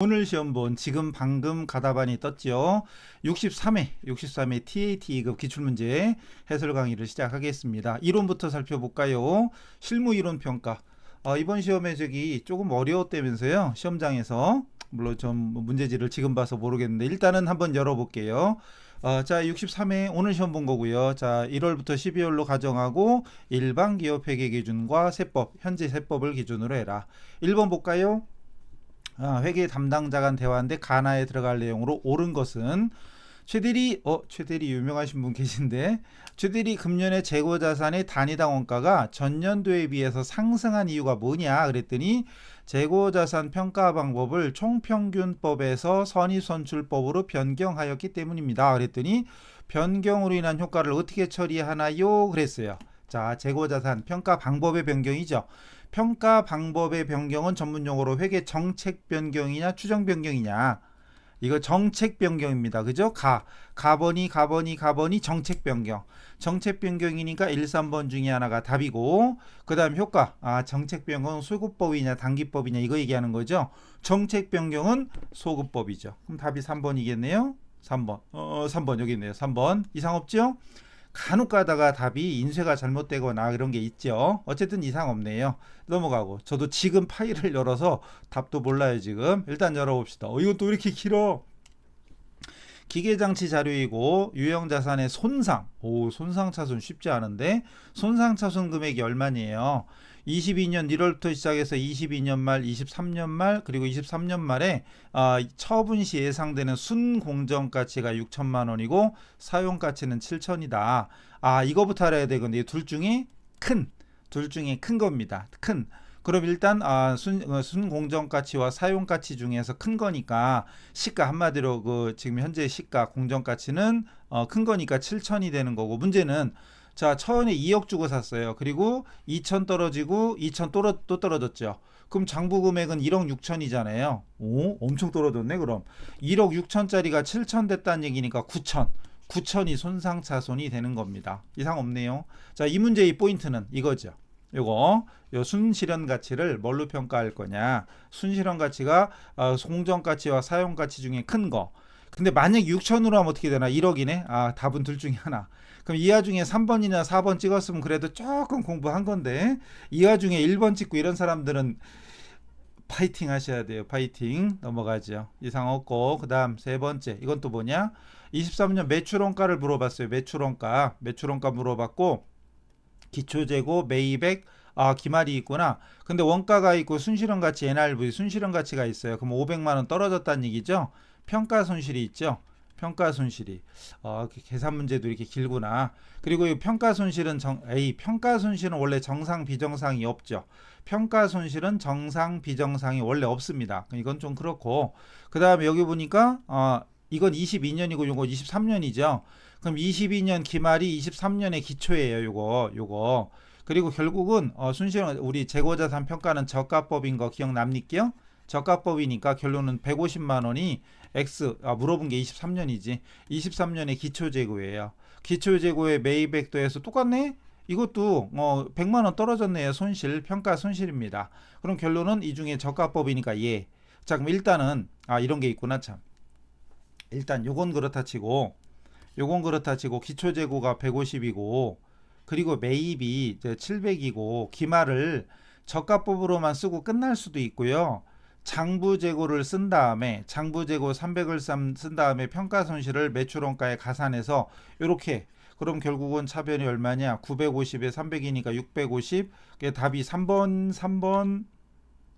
오늘 시험 본 지금 방금 가다반이 떴죠. 63회, 63회 TAT 2급 기출문제 해설 강의를 시작하겠습니다. 이론부터 살펴볼까요? 실무 이론 평가. 어, 이번 시험에 저기 조금 어려웠다면서요. 시험장에서. 물론 좀 문제지를 지금 봐서 모르겠는데 일단은 한번 열어볼게요. 어, 자, 63회 오늘 시험 본 거고요. 자, 1월부터 12월로 가정하고 일반 기업 회계 기준과 세법, 현재 세법을 기준으로 해라. 1번 볼까요? 아, 회계 담당자 간 대화인데 가나에 들어갈 내용으로 옳은 것은 최대리 어 최대리 유명하신 분 계신데 최대리 금년의 재고 자산의 단위당 원가가 전년도에 비해서 상승한 이유가 뭐냐 그랬더니 재고 자산 평가 방법을 총평균법에서 선의선출법으로 변경하였기 때문입니다. 그랬더니 변경으로 인한 효과를 어떻게 처리하나요? 그랬어요. 자, 재고 자산 평가 방법의 변경이죠. 평가 방법의 변경은 전문 용어로 회계 정책 변경이냐 추정 변경이냐 이거 정책 변경입니다. 그죠? 가 가번이 가번이 가번이 정책 변경. 정책 변경이니까 1, 3번 중에 하나가 답이고 그다음 효과. 아, 정책 변경은 소급법이냐 단기법이냐 이거 얘기하는 거죠. 정책 변경은 소급법이죠. 그럼 답이 3번이겠네요. 3번. 어, 3번 여기 있네요. 3번. 이상 없죠? 간혹 가다가 답이 인쇄가 잘못되거나 그런 게 있죠. 어쨌든 이상 없네요. 넘어가고. 저도 지금 파일을 열어서 답도 몰라요, 지금. 일단 열어봅시다. 어, 이건 또 이렇게 길어. 기계장치 자료이고 유형자산의 손상. 오, 손상 차손 쉽지 않은데 손상 차손 금액이 얼마니에요? 22년 1월부터 시작해서 22년 말, 23년 말, 그리고 23년 말에 아, 처분 시 예상되는 순공정 가치가 6천만 원이고 사용 가치는 7천이다. 아, 이거부터 알아야 되건데 둘 중에 큰, 둘 중에 큰 겁니다. 큰. 그럼 일단 아, 순, 어, 순공정 가치와 사용 가치 중에서 큰 거니까 시가 한마디로 그 지금 현재 시가 공정 가치는 어, 큰 거니까 7천이 되는 거고 문제는 자, 처음에 2억 주고 샀어요. 그리고 2천 떨어지고 2천 또, 또 떨어졌죠. 그럼 장부 금액은 1억 6천이잖아요. 오, 엄청 떨어졌네, 그럼. 1억 6천짜리가 7천 됐다는 얘기니까 9천. 9천이 손상 차손이 되는 겁니다. 이상 없네요. 자, 이 문제의 포인트는 이거죠. 요거 요 순실현 가치를 뭘로 평가할 거냐? 순실현 가치가 어, 공정 가치와 사용 가치 중에 큰 거. 근데 만약 6천으로 하면 어떻게 되나? 1억이네. 아, 답은 둘 중에 하나. 그럼 이 와중에 3번이나 4번 찍었으면 그래도 조금 공부한 건데 이 와중에 1번 찍고 이런 사람들은 파이팅 하셔야 돼요. 파이팅. 넘어가죠. 이상 없고 그다음 세 번째. 이건 또 뭐냐? 23년 매출 원가를 물어봤어요. 매출 원가. 매출 원가 물어봤고 기초 재고 매입액 아 기말이 있구나. 근데 원가가 있고 순실현 가치 NRV 순실현 가치가 있어요. 그럼 500만 원 떨어졌다는 얘기죠. 평가 손실이 있죠. 평가 손실이 어, 계산 문제도 이렇게 길구나. 그리고 이 평가 손실은 정, A 평가 손실은 원래 정상 비정상이 없죠. 평가 손실은 정상 비정상이 원래 없습니다. 이건 좀 그렇고 그 다음에 여기 보니까 어, 이건 22년이고 요거 23년이죠. 그럼 22년 기말이 23년의 기초예요. 요거 요거 그리고 결국은 어, 순실은 우리 재고자산 평가는 저가법인 거 기억납니까? 저가법이니까 결론은 150만 원이 X 아, 물어본 게 23년이지. 23년의 기초 재고예요. 기초 재고의 매입액도에서 똑같네. 이것도 어 100만 원 떨어졌네요. 손실 평가 손실입니다. 그럼 결론은 이 중에 저가법이니까 예. 자 그럼 일단은 아 이런 게 있구나 참. 일단 요건 그렇다 치고 요건 그렇다 치고 기초 재고가 150이고 그리고 매입이 이제 700이고 기말을 저가법으로만 쓰고 끝날 수도 있고요. 장부 재고를 쓴 다음에 장부 재고 300을 쓴 다음에 평가 손실을 매출 원가에 가산해서 이렇게 그럼 결국은 차변이 얼마냐? 950에 300이니까 650. 그게 답이 3번 3번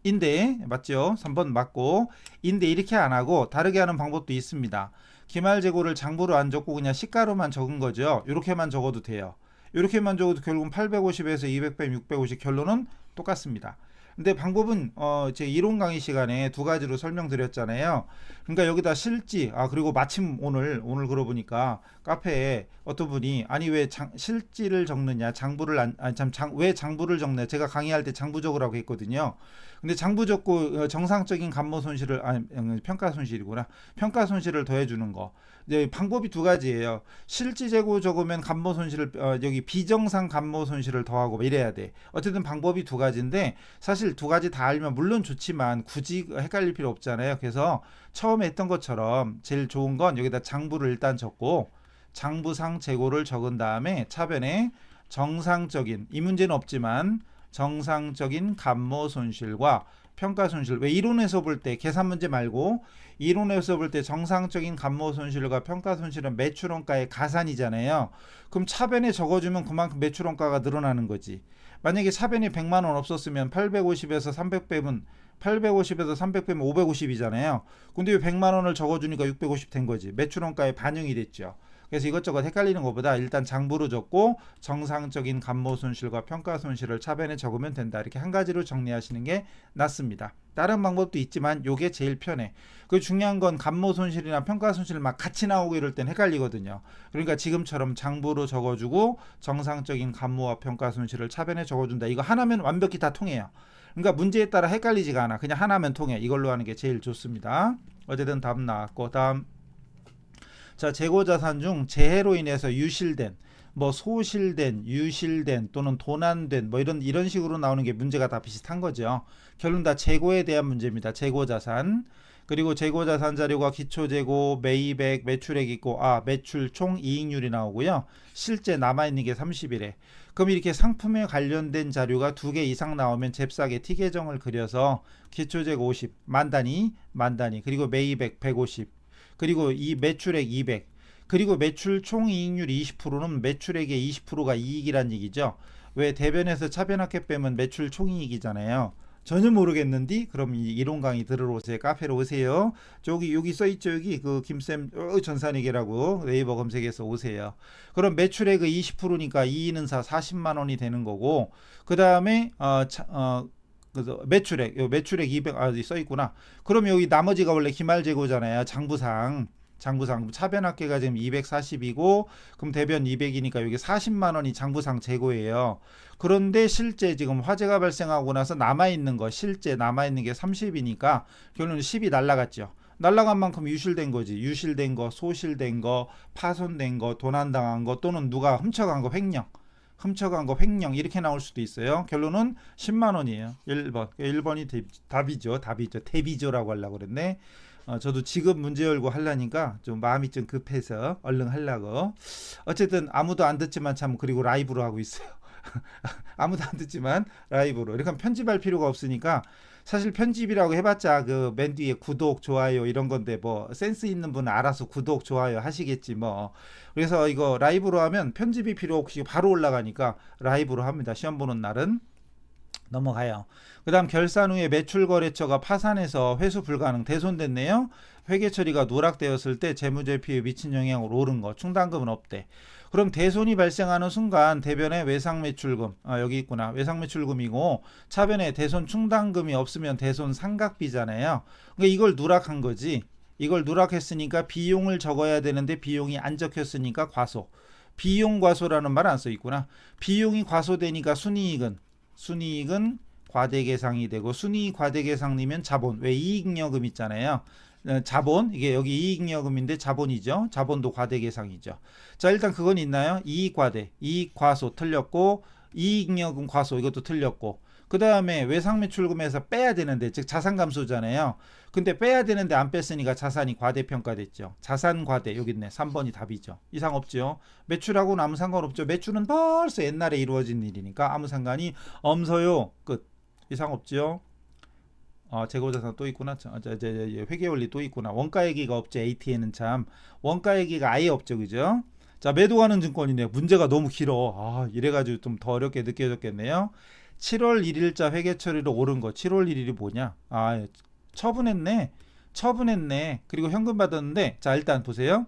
인데 맞죠? 3번 맞고 인데 이렇게 안 하고 다르게 하는 방법도 있습니다. 기말 재고를 장부로 안 적고 그냥 시가로만 적은 거죠. 이렇게만 적어도 돼요. 이렇게만 적어도 결국은 850에서 200 빼면 650 결론은 똑같습니다. 근데 방법은 어, 제 이론 강의 시간에 두 가지로 설명드렸잖아요. 그러니까 여기다 실지 아 그리고 마침 오늘 오늘 그러 보니까 카페에 어떤 분이 아니 왜 장, 실지를 적느냐 장부를 안 아니 참왜 장부를 적냐 제가 강의할 때 장부 적으라고 했거든요. 근데 장부 적고 어, 정상적인 감모 손실을 아니 음, 평가 손실이구나. 평가 손실을 더해 주는 거. 이제 방법이 두 가지예요. 실지 재고 적으면 감모 손실을 어, 여기 비정상 감모 손실을 더하고 뭐 이래야 돼. 어쨌든 방법이 두 가지인데 사실 두 가지 다 알면 물론 좋지만 굳이 헷갈릴 필요 없잖아요. 그래서 처음 에 했던 것처럼 제일 좋은 건 여기다 장부를 일단 적고 장부상 재고를 적은 다음에 차변에 정상적인 이 문제는 없지만 정상적인 감모 손실과 평가 손실 왜 이론에서 볼 때 계산 문제 말고 이론에서 볼 때 정상적인 감모 손실과 평가 손실은 매출 원가의 가산이잖아요. 그럼 차변에 적어주면 그만큼 매출 원가가 늘어나는 거지. 만약에 차변이 100만 원 없었으면 850에서 300 빼면 850에서 300 빼면 550이잖아요. 근데 왜 100만 원을 적어주니까 650 된 거지. 매출 원가에 반영이 됐죠. 그래서 이것저것 헷갈리는 것보다 일단 장부로 적고 정상적인 감모 손실과 평가 손실을 차변에 적으면 된다. 이렇게 한 가지로 정리하시는 게 낫습니다. 다른 방법도 있지만 요게 제일 편해. 그 중요한 건 감모 손실이나 평가 손실 막 같이 나오고 이럴 땐 헷갈리거든요. 그러니까 지금처럼 장부로 적어주고 정상적인 감모와 평가 손실을 차변에 적어준다. 이거 하나면 완벽히 다 통해요. 그러니까 문제에 따라 헷갈리지가 않아. 그냥 하나면 통해. 이걸로 하는 게 제일 좋습니다. 어쨌든 답 나왔고 다음 자 재고 자산 중 재해로 인해서 유실된 뭐 소실된 유실된 또는 도난된 뭐 이런 이런 식으로 나오는 게 문제가 다 비슷한 거죠. 결론 다 재고에 대한 문제입니다. 재고 자산 그리고 재고 자산 자료가 기초 재고 매입액 매출액 있고 아 매출 총 이익률이 나오고요. 실제 남아 있는 게 30일에 그럼 이렇게 상품에 관련된 자료가 두 개 이상 나오면 잽싸게 T 계정을 그려서 기초 재고 50 만 단위 만 단위 그리고 매입액 150 그리고 이 매출액 200 그리고 매출 총 이익률 20%는 매출액의 20%가 이익이란 얘기죠. 왜 대변에서 차변학회 빼면 매출 총이익이잖아요. 전혀 모르겠는디? 그럼 이 이론 강의 들으러 오세요. 카페로 오세요. 저기 여기 써 있죠. 여기 그 김쌤 어, 전산회계라고 네이버 검색해서 오세요. 그럼 매출액의 20%니까 이인은사 40만 원이 되는 거고 그 다음에 어, 차, 어 그래서 매출액 요 매출액 200 아, 써 있구나. 그럼 여기 나머지가 원래 기말 재고잖아요. 장부상. 장부상 차변학계가 지금 240이고 그럼 대변 200이니까 여기 40만 원이 장부상 재고예요. 그런데 실제 지금 화재가 발생하고 나서 남아 있는 거 실제 남아 있는 게 30이니까 결론은 10이 날라갔죠. 날라간 만큼 유실된 거지. 유실된 거, 소실된 거, 파손된 거, 도난당한 거 또는 누가 훔쳐간 거 횡령. 훔쳐간 거 횡령 이렇게 나올 수도 있어요. 결론은 10만 원이에요. 1번. 1번이 답이죠. 답이죠. 대비죠라고 하려고 그랬네. 어, 저도 지금 문제 열고 하려니까 좀 마음이 좀 급해서 얼른 하려고. 어쨌든 아무도 안 듣지만 참 그리고 라이브로 하고 있어요. 아무도 안 듣지만 라이브로. 이렇게 편집할 필요가 없으니까 사실 편집이라고 해봤자 그 맨 뒤에 구독, 좋아요 이런 건데 뭐 센스 있는 분은 알아서 구독, 좋아요 하시겠지 뭐. 그래서 이거 라이브로 하면 편집이 필요 없이 바로 올라가니까 라이브로 합니다. 시험 보는 날은. 넘어가요. 그 다음 결산 후에 매출 거래처가 파산해서 회수 불가능 대손됐네요. 회계 처리가 누락되었을 때 재무제표에 미친 영향으로 오른 거 충당금은 없대. 그럼 대손이 발생하는 순간 대변에 외상 매출금 아 여기 있구나 외상 매출금이고 차변에 대손 충당금이 없으면 대손 상각비잖아요. 그러니까 이걸 누락한 거지. 이걸 누락했으니까 비용을 적어야 되는데 비용이 안 적혔으니까 과소. 비용 과소라는 말 안 써 있구나. 비용이 과소되니까 순이익은 순이익은 과대계상이 되고 순이익 과대계상이면 자본 왜 이익여금 있잖아요. 어, 자본 이게 여기 이익여금인데 자본이죠. 자본도 과대계상이죠. 자 일단 그건 있나요? 이익과대 이익과소 틀렸고 이익여금 과소 이것도 틀렸고 그 다음에 외상 매출금에서 빼야 되는데 즉 자산 감소잖아요. 근데 빼야 되는데 안 뺐으니까 자산이 과대평가됐죠. 자산 과대 여기 있네. 3번이 답이죠. 이상 없죠. 매출하고는 아무 상관없죠. 매출은 벌써 옛날에 이루어진 일이니까 아무 상관이 없어요. 끝. 이상 없죠. 어, 재고자산 또 있구나. 저, 저, 저, 저, 회계원리 또 있구나. 원가 얘기가 없죠. AT에는 참 원가 얘기가 아예 없죠, 그죠? 자 매도하는 증권이네. 문제가 너무 길어. 아 이래가지고 좀 더 어렵게 느껴졌겠네요. 7월 1일자 회계 처리로 오른 거. 7월 1일이 뭐냐? 아 처분했네. 처분했네. 그리고 현금 받았는데 자 일단 보세요.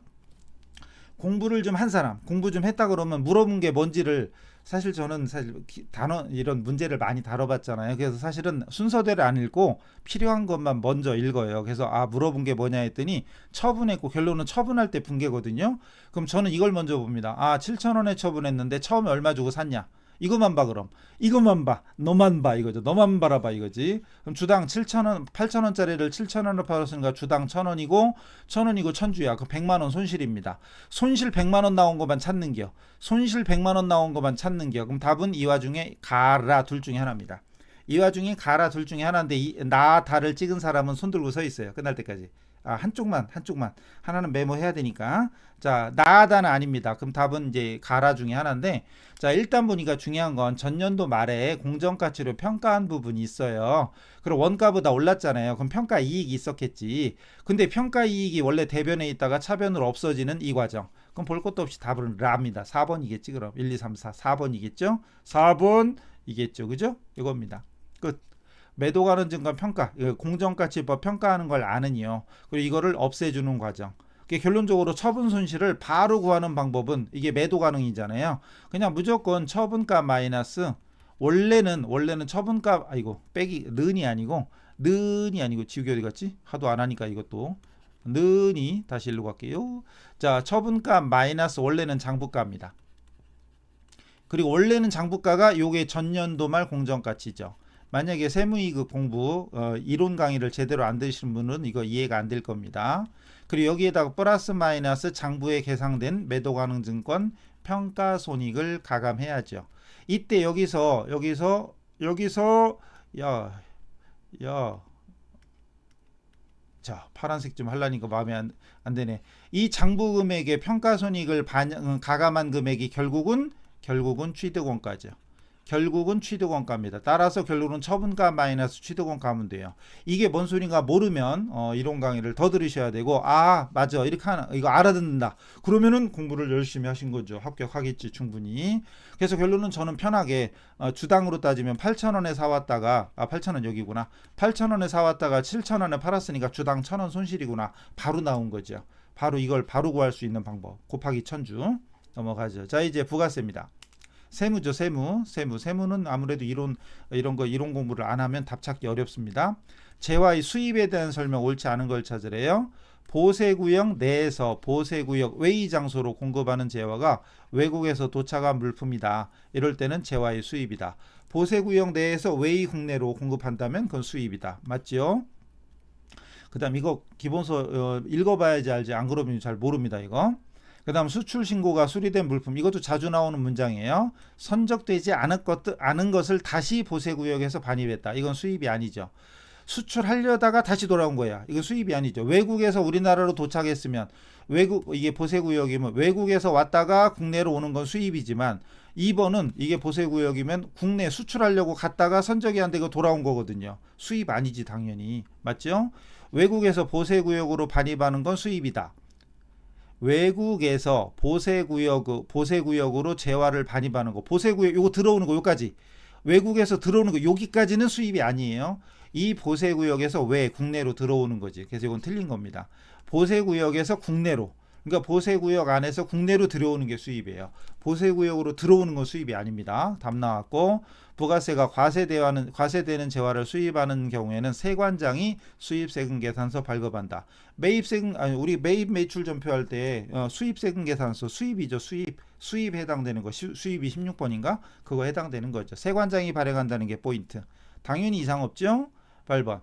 공부를 좀 한 사람, 공부 좀 했다 그러면 물어본 게 뭔지를 사실 저는 사실 기- 단어 이런 문제를 많이 다뤄봤잖아요. 그래서 사실은 순서대로 안 읽고 필요한 것만 먼저 읽어요. 그래서 아 물어본 게 뭐냐 했더니 처분했고 결론은 처분할 때 붕괴거든요. 그럼 저는 이걸 먼저 봅니다. 아 7천 원에 처분했는데 처음에 얼마 주고 샀냐? 이것만 봐 그럼. 이것만 봐. 너만 봐 이거죠. 너만 바라봐 이거지. 그럼 주당 7,000원, 8,000원짜리를 7,000원으로 팔았으니까 주당 1,000원이고 1,000원이고 천주야. 그 100만 원 손실입니다. 손실 100만 원 나온 것만 찾는겨. 손실 100만 원 나온 것만 찾는겨. 그럼 답은 이 와중에 가라 둘 중에 하나입니다. 이 와중에 가라 둘 중에 하나인데 이, 나 다를 찍은 사람은 손 들고 서 있어요. 끝날 때까지. 아, 한쪽만 한쪽만 하나는 메모해야 되니까 자 나다는 아닙니다. 그럼 답은 이제 가라 중에 하나인데 자 일단 보니까 중요한 건 전년도 말에 공정가치로 평가한 부분이 있어요. 그럼 원가보다 올랐잖아요. 그럼 평가 이익이 있었겠지. 근데 평가 이익이 원래 대변에 있다가 차변으로 없어지는 이 과정. 그럼 볼 것도 없이 답은 라입니다. 4번이겠지 그럼 1, 2, 3, 4 4번이겠죠? 4번이겠죠. 그죠? 이겁니다. 끝. 매도 가는 증권 평가, 이거 공정가치법 평가하는 걸 아는이요. 그리고 이거를 없애주는 과정. 결론적으로 처분 손실을 바로 구하는 방법은 이게 매도 가능이잖아요. 그냥 무조건 처분가 마이너스 원래는 원래는 처분가 아이고 빼기 는이 아니고 는이 아니고 지우개 어디 갔지? 하도 안 하니까 이것도 는이 다시 일로 갈게요. 자 처분가 마이너스 원래는 장부가입니다. 그리고 원래는 장부가가 요게 전년도 말 공정가치죠. 만약에 세무이익 공부 어, 이론 강의를 제대로 안 들으시는 분은 이거 이해가 안 될 겁니다. 그리고 여기에다가 플러스 마이너스 장부에 계상된 매도 가능 증권 평가 손익을 가감해야죠. 이때 여기서 여기서 여기서 야 야. 자 파란색 좀 할라니까 마음에 안, 안 되네. 이 장부 금액의 평가 손익을 반영 가감한 금액이 결국은 결국은 취득원가죠. 결국은 취득원가입니다. 따라서 결론은 처분가 마이너스 취득원가 하면 돼요. 이게 뭔 소린가 모르면 어, 이론 강의를 더 들으셔야 되고 아 맞아 이렇게 하나 이거 알아듣는다. 그러면은 공부를 열심히 하신 거죠. 합격하겠지 충분히. 그래서 결론은 저는 편하게 어, 주당으로 따지면 8,000원에 사왔다가 아 8,000원 여기구나. 8,000원에 사왔다가 7,000원에 팔았으니까 주당 1,000원 손실이구나. 바로 나온 거죠. 바로 이걸 바로 구할 수 있는 방법. 곱하기 천주 넘어가죠. 자 이제 부가세입니다. 세무죠, 세무. 세무. 세무는 아무래도 이론 이런 거 이론 공부를 안 하면 답 찾기 어렵습니다. 재화의 수입에 대한 설명 옳지 않은 걸 찾으래요. 보세구역 내에서 보세구역 외의 장소로 공급하는 재화가 외국에서 도착한 물품이다. 이럴 때는 재화의 수입이다. 보세구역 내에서 외의 국내로 공급한다면 그건 수입이다. 맞지요? 그 다음 이거 기본서 어, 읽어봐야지 알지. 안 그러면 잘 모릅니다. 이거. 그다음 수출 신고가 수리된 물품 이것도 자주 나오는 문장이에요. 선적되지 않은 것 않은 것을 다시 보세 구역에서 반입했다. 이건 수입이 아니죠. 수출하려다가 다시 돌아온 거야. 이거 수입이 아니죠. 외국에서 우리나라로 도착했으면 외국 이게 보세 구역이면 외국에서 왔다가 국내로 오는 건 수입이지만 2번은 이게 보세 구역이면 국내 수출하려고 갔다가 선적이 안 되고 돌아온 거거든요. 수입 아니지 당연히. 맞죠? 외국에서 보세 구역으로 반입하는 건 수입이다. 외국에서 보세구역 보세구역으로 재화를 반입하는 거 보세구역 요거 들어오는 거 요까지 외국에서 들어오는 거 여기까지는 수입이 아니에요. 이 보세구역에서 왜 국내로 들어오는 거지. 그래서 이건 틀린 겁니다. 보세구역에서 국내로 그러니까 보세 구역 안에서 국내로 들어오는 게 수입이에요. 보세 구역으로 들어오는 건 수입이 아닙니다. 답 나왔고 부가세가 과세되는 과세되는 재화를 수입하는 경우에는 세관장이 수입세금 계산서 발급한다. 매입세금 아니 우리 매입 매출 전표할 때 어, 수입세금 계산서 수입이죠. 수입 수입 해당되는 거 수, 수입이 16번인가? 그거 해당되는 거죠. 세관장이 발행한다는 게 포인트. 당연히 이상 없죠? 8번.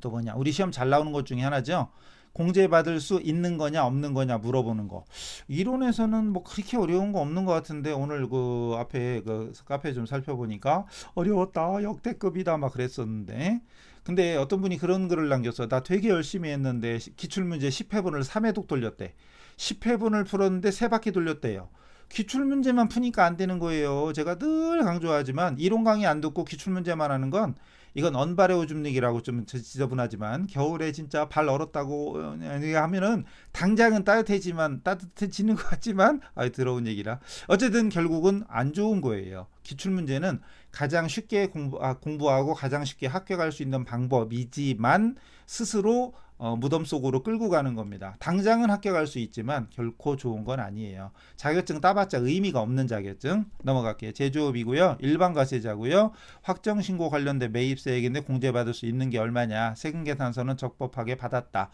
또 뭐냐? 우리 시험 잘 나오는 것 중에 하나죠. 공제받을 수 있는 거냐 없는 거냐 물어보는 거. 이론에서는 뭐 그렇게 어려운 거 없는 것 같은데 오늘 그 앞에 그 카페 좀 살펴보니까 어려웠다 역대급이다 막 그랬었는데. 근데 어떤 분이 그런 글을 남겼어. 나 되게 열심히 했는데 기출문제 10회분을 3회독 돌렸대. 10회분을 풀었는데 3바퀴 돌렸대요. 기출문제만 푸니까 안 되는 거예요. 제가 늘 강조하지만 이론 강의 안 듣고 기출문제만 하는 건 이건 언발의 오줌닉이라고 좀 지저분하지만 겨울에 진짜 발 얼었다고 어, 하면은 당장은 따뜻해지만 따뜻해지는 것 같지만 아 들어온 얘기라 어쨌든 결국은 안 좋은 거예요. 기출 문제는 가장 쉽게 공부 아, 공부하고 가장 쉽게 합격할 수 있는 방법이지만 스스로 어, 무덤 속으로 끌고 가는 겁니다. 당장은 합격할 수 있지만 결코 좋은 건 아니에요. 자격증 따봤자 의미가 없는 자격증 넘어갈게요. 제조업이고요. 일반 과세자고요. 확정 신고 관련된 매입세액인데 공제받을 수 있는 게 얼마냐? 세금 계산서는 적법하게 받았다.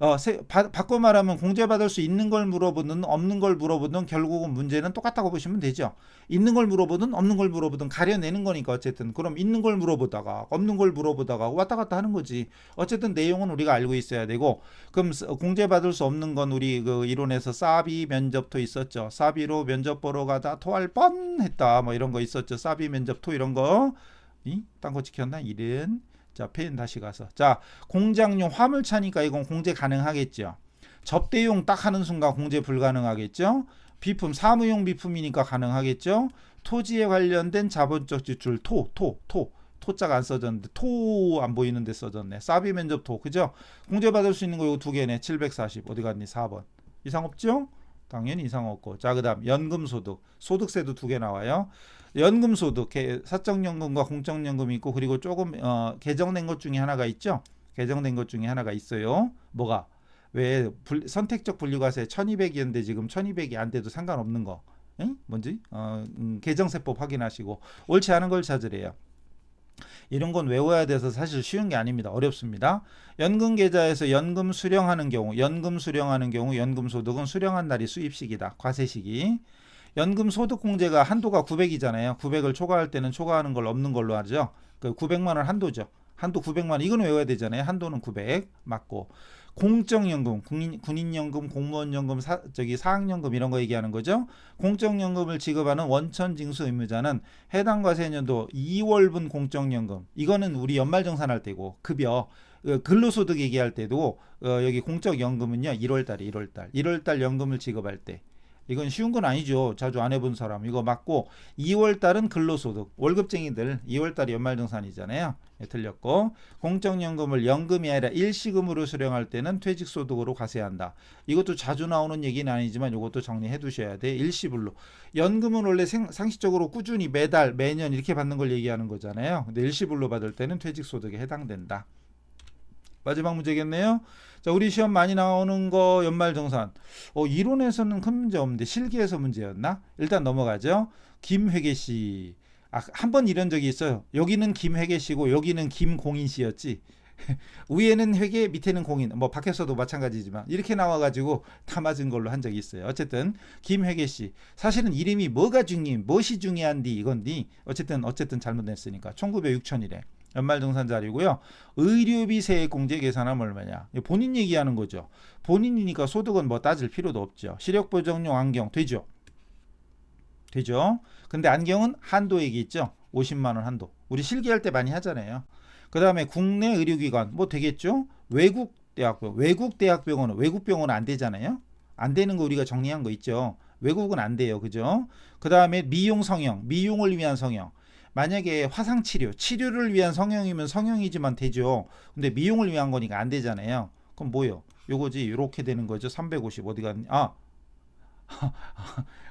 어, 세, 바, 바꿔 말하면 공제받을 수 있는 걸 물어보든 없는 걸 물어보든 결국은 문제는 똑같다고 보시면 되죠. 있는 걸 물어보든 없는 걸 물어보든 가려내는 거니까 어쨌든 그럼 있는 걸 물어보다가 없는 걸 물어보다가 왔다 갔다 하는 거지. 어쨌든 내용은 우리가 알고 있어야 되고 그럼 스- 공제받을 수 없는 건 우리 그 이론에서 사비 면접토 있었죠. 사비로 면접 보러 가다 토할 뻔했다 뭐 이런 거 있었죠. 사비 면접토 이런 거. 이? 딴거 지켰나? 이른. 자, 펜 다시 가서. 자, 공장용 화물차니까 이건 공제 가능하겠죠. 접대용 딱 하는 순간 공제 불가능하겠죠. 비품 사무용 비품이니까 가능하겠죠. 토지에 관련된 자본적 지출 토, 토, 토. 토자가 안 써졌는데 토 안 보이는데 써졌네. 사비 면접 토. 그죠? 공제 받을 수 있는 거 이거 두 개네. 740. 어디 갔니? 4번. 이상 없죠? 당연히 이상 없고. 자, 그다음 연금 소득. 소득세도 두 개 나와요. 연금 소득, 개- 사적연금과 공적연금이 있고 그리고 조금 어, 개정된 것 중에 하나가 있죠. 개정된 것 중에 하나가 있어요. 뭐가? 왜 불- 선택적 분류과세 1200이었는데 지금 1200이 안 돼도 상관없는 거. 응? 뭔지? 어, 음, 개정세법 확인하시고 옳지 않은 걸 찾으래요. 이런 건 외워야 돼서 사실 쉬운 게 아닙니다. 어렵습니다. 연금 계좌에서 연금 수령하는 경우, 연금 수령하는 경우 연금 소득은 수령한 날이 수입식이다. 과세식이. 연금 소득 공제가 한도가 900이잖아요. 900을 초과할 때는 초과하는 걸 없는 걸로 하죠. 그 900만 원 한도죠. 한도 900만 원 이거는 외워야 되잖아요. 한도는 900 맞고 공적연금, 군인, 군인연금, 공무원연금, 사, 저기 사학연금 이런 거 얘기하는 거죠. 공적연금을 지급하는 원천징수 의무자는 해당 과세년도 2월분 공적연금 이거는 우리 연말정산할 때고 급여 어, 근로소득 얘기할 때도 어, 여기 공적연금은요 1월달에 1월달 1월달 연금을 지급할 때 이건 쉬운 건 아니죠. 자주 안 해본 사람 이거 맞고 2월달은 근로소득 월급쟁이들 2월달이 연말정산이잖아요. 예, 틀렸고 공적연금을 연금이 아니라 일시금으로 수령할 때는 퇴직소득으로 과세한다. 이것도 자주 나오는 얘기는 아니지만 이것도 정리해 두셔야 돼. 일시불로 연금은 원래 생- 상식적으로 꾸준히 매달 매년 이렇게 받는 걸 얘기하는 거잖아요. 근데 일시불로 받을 때는 퇴직소득에 해당된다. 마지막 문제겠네요. 자, 우리 시험 많이 나오는 거 연말정산. 어, 이론에서는 큰 문제 없는데 실기에서 문제였나? 일단 넘어가죠. 김회계 씨. 아, 한 번 이런 적이 있어요. 여기는 김회계 씨고 여기는 김공인 씨였지. 위에는 회계, 밑에는 공인. 뭐 밖에서도 마찬가지지만 이렇게 나와가지고 다 맞은 걸로 한 적이 있어요. 어쨌든 김회계 씨. 사실은 이름이 뭐가 중요해, 무엇이 중요한디 이건디. 어쨌든 어쨌든 잘못냈으니까 1906천이래. 연말정산 자리고요. 의료비 세액 공제 계산하면 얼마냐? 본인 얘기하는 거죠. 본인이니까 소득은 뭐 따질 필요도 없죠. 시력 보정용 안경 되죠. 되죠. 근데 안경은 한도액이 있죠. 50만 원 한도. 우리 실기할 때 많이 하잖아요. 그다음에 국내 의료기관 뭐 되겠죠? 외국 대학병, 외국 대학병원은 외국 병원은 안 되잖아요. 안 되는 거 우리가 정리한 거 있죠. 외국은 안 돼요. 그죠? 그다음에 미용 성형, 미용을 위한 성형. 만약에 화상 치료, 치료를 위한 성형이면 성형이지만 되죠. 근데 미용을 위한 거니까 안 되잖아요. 그럼 뭐요? 요거지. 요렇게 되는 거죠. 350 어디 갔니? 아.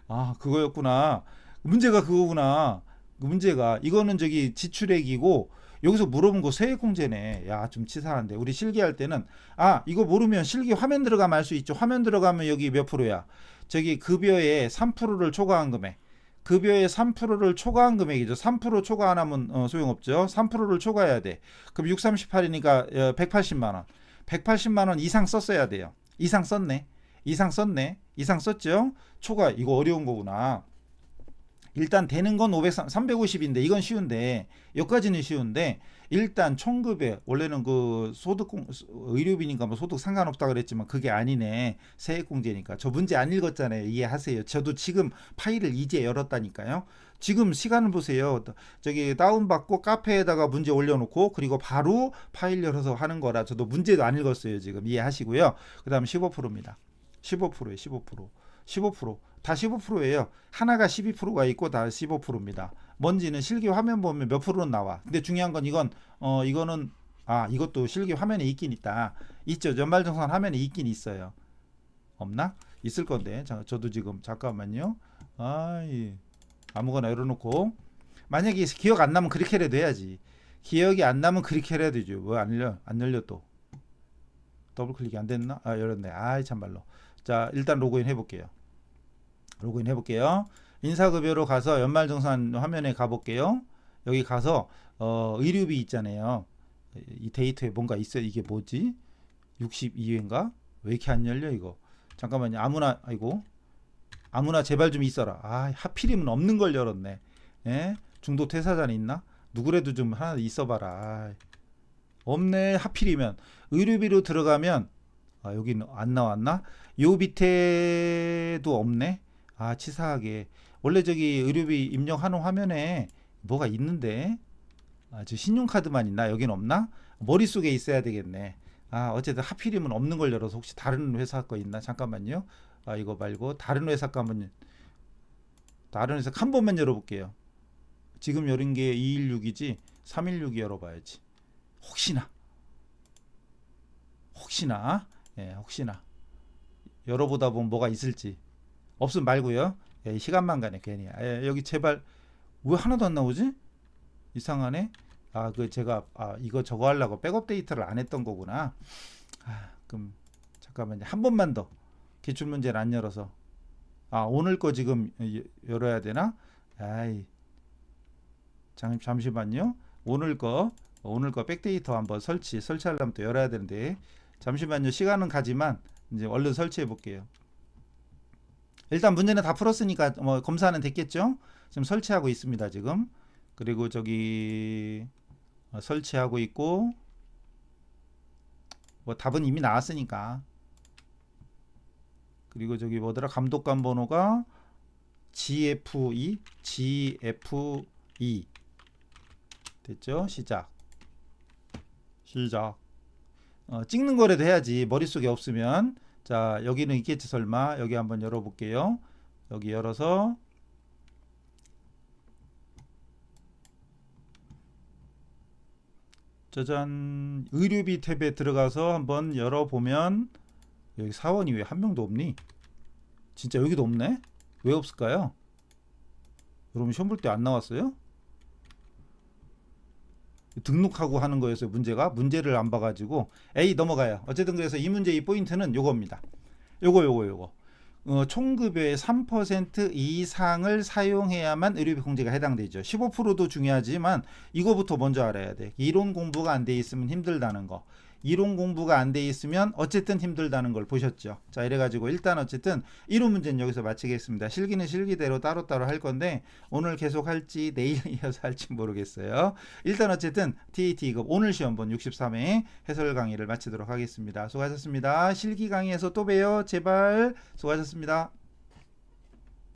아, 그거였구나. 문제가 그거구나. 그 문제가 이거는 저기 지출액이고 여기서 물어본 거 세액 공제네. 야, 좀 치사한데. 우리 실기할 때는 아, 이거 모르면 실기 화면 들어가면 알 수 있죠. 화면 들어가면 여기 몇 프로야? 저기 급여의 3%를 초과한 금액. 급여의 3%를 초과한 금액이죠. 3% 초과 안 하면 어, 소용없죠. 3%를 초과해야 돼. 그럼 6, 38이니까 어, 180만 원. 180만 원 이상 썼어야 돼요. 이상 썼네. 이상 썼네. 이상 썼죠? 초과 이거 어려운 거구나. 일단 되는 건 500, 350인데 이건 쉬운데 여기까지는 쉬운데 일단 총급여 원래는 그 소득 공 의료비니까 뭐 소득 상관없다 그랬지만 그게 아니네. 세액 공제니까. 저 문제 안 읽었잖아요. 이해하세요. 저도 지금 파일을 이제 열었다니까요. 지금 시간을 보세요. 저기 다운받고 카페에다가 문제 올려놓고 그리고 바로 파일 열어서 하는 거라 저도 문제도 안 읽었어요 지금. 이해하시고요. 그 다음 15%입니다. 15%에요 15% 15%. 다 15%예요. 하나가 12%가 있고 다 15%입니다. 뭔지는 실기 화면 보면 몇 프로는 나와. 근데 중요한 건 이건 어 이거는 아 이것도 실기 화면에 있긴 있다. 있죠. 연말정산 화면에 있긴 있어요. 없나? 있을 건데. 자, 저도 지금 잠깐만요. 아이 아무거나 열어놓고 만약에 기억 안 나면 그렇게라도 해야지. 기억이 안 나면 그렇게라도 되죠. 뭐안 열려 안 열려 또. 더블 클릭이 안 됐나? 아 열었네. 아이 참말로. 자 일단 로그인 해볼게요. 로그인 해볼게요. 인사급여로 가서 연말정산 화면에 가볼게요. 여기 가서 어, 의료비 있잖아요. 이 데이터에 뭔가 있어요. 이게 뭐지? 62회인가? 왜 이렇게 안 열려 이거? 잠깐만요. 아무나 아이고 아무나 제발 좀 있어라. 아 하필이면 없는 걸 열었네. 예? 중도 퇴사자는 있나? 누구라도 좀 하나 있어봐라. 아, 없네. 하필이면 의료비로 들어가면 아 여기는 안 나왔나? 요 밑에도 없네. 아 치사하게 원래 저기 의료비 입력하는 화면에 뭐가 있는데 아, 저 신용카드만 있나? 여긴 없나? 머릿속에 있어야 되겠네. 아, 어쨌든 하필이면 없는 걸 열어서 혹시 다른 회사 거 있나? 잠깐만요. 아, 이거 말고 다른 회사 거 한번 다른 회사 한 번만 열어볼게요. 지금 열은 게 216이지 316이 열어봐야지. 혹시나 혹시나 예, 혹시나 열어보다 보면 뭐가 있을지 없으면 말고요. 예, 시간만 가네 괜히. 예, 여기 제발 왜 하나도 안 나오지? 이상하네. 아, 그 제가 아, 이거 저거 하려고 백업 데이터를 안 했던 거구나. 아, 그럼 잠깐만요. 한 번만 더. 기출 문제를 안 열어서. 아, 오늘 거 지금 여- 열어야 되나? 아이. 잠, 잠시만요. 오늘 거 오늘 거 백데이터 한번 설치 설치하려면 또 열어야 되는데 잠시만요. 시간은 가지만 이제 얼른 설치해 볼게요. 일단 문제는 다 풀었으니까 뭐 검사는 됐겠죠? 지금 설치하고 있습니다. 지금. 그리고 저기 어, 설치하고 있고 뭐 답은 이미 나왔으니까. 그리고 저기 뭐더라? 감독관 번호가 GFE GFE 됐죠? 시작. 시작. 어, 찍는 거라도 해야지. 머릿속에 없으면 자 여기는 있겠지 설마 여기 한번 열어 볼게요 여기 열어서 짜잔 의료비 탭에 들어가서 한번 열어 보면 여기 사원이 왜 한 명도 없니? 진짜 여기도 없네? 왜 없을까요? 여러분 시험 볼 때 안 나왔어요? 등록하고 하는 거여서 문제가 문제를 안 봐가지고 A 넘어가요. 어쨌든 그래서 이 문제의 포인트는 요겁니다. 요거 요거 요거 어, 총급여의 3% 이상을 사용해야만 의료비 공제가 해당되죠. 15%도 중요하지만 이거부터 먼저 알아야 돼. 이론 공부가 안 돼 있으면 힘들다는 거. 이론 공부가 안 돼 있으면 어쨌든 힘들다는 걸 보셨죠. 자, 이래가지고 일단 어쨌든 이론 문제는 여기서 마치겠습니다. 실기는 실기대로 따로따로 할 건데 오늘 계속 할지 내일 이어서 할지 모르겠어요. 일단 어쨌든 TAT 2급 오늘 시험본 63회 해설 강의를 마치도록 하겠습니다. 수고하셨습니다. 실기 강의에서 또 봬요. 제발 수고하셨습니다.